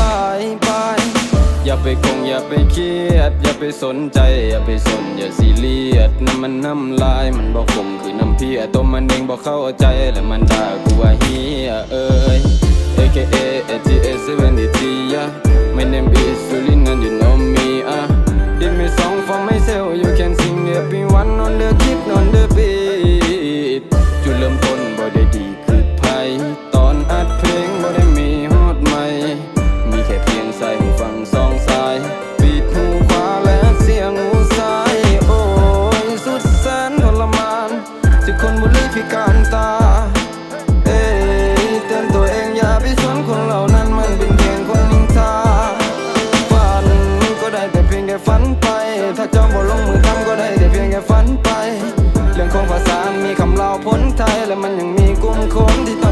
บายบายอย่าไปคงอย่าไปเครียด อย่าไปสนใจ อย่าไปสน อย่าซีเรียสน้ำมันน้ำลายมันบอกผมคือน้ำเพียตัวมันเองบอกเข้าใจแล้วมันด่ากูว่าเฮียเอ้ย AKA ATS 73 yeah My name is Sulin and you know me ah Give me song for myself you can sing everyone on the kid on คนบุรีพิการตา เอ้ยเตือนตัวเองอย่าไปสนคนเหล่านั้นมันเป็นเพียงคนนิงตาฝันก็ได้แต่เพียงแค่ฝันไป ถ้าจ้าบ่ลงมือทำก็ได้แต่เพียงแค่ฝันไป เรื่องของภาษามีคำเล่าพ้นไทยและมันยังมีกลุ่มคนที่ต้อง